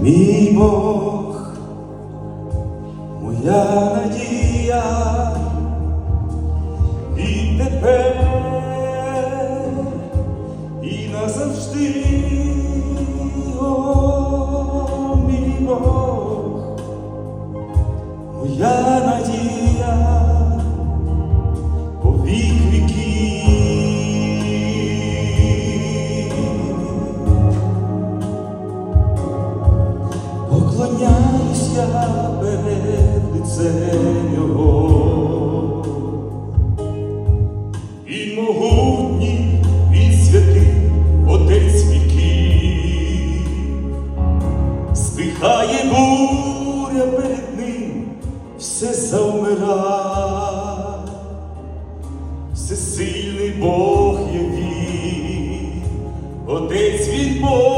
мій Бог, моя надія, і тепер, і назавжди, о, мій Бог, моя надія, Поклоняюсь я перед лицем Його. Він могутній, він святий, отець віків. Стихає буря перед ним, все завмирає. Всесильний Бог є він, Отець він поколінь,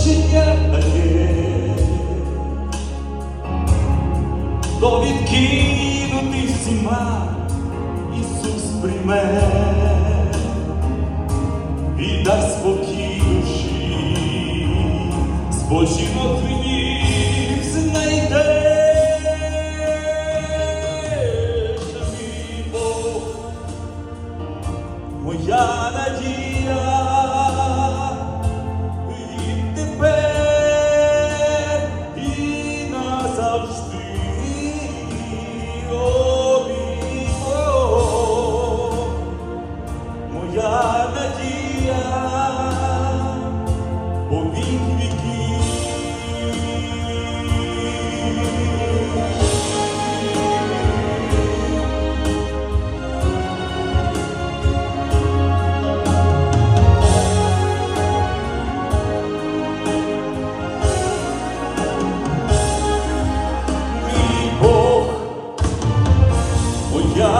прощення дає, то відкинути всіма Ісус прийме. Віддасть спокій душі, спочинок винів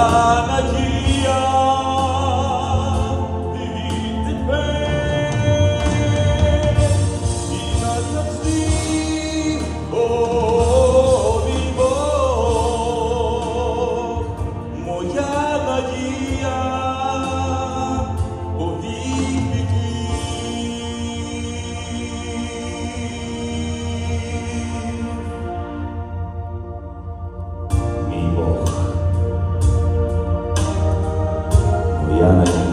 Мій Бог, моя надія. Diana.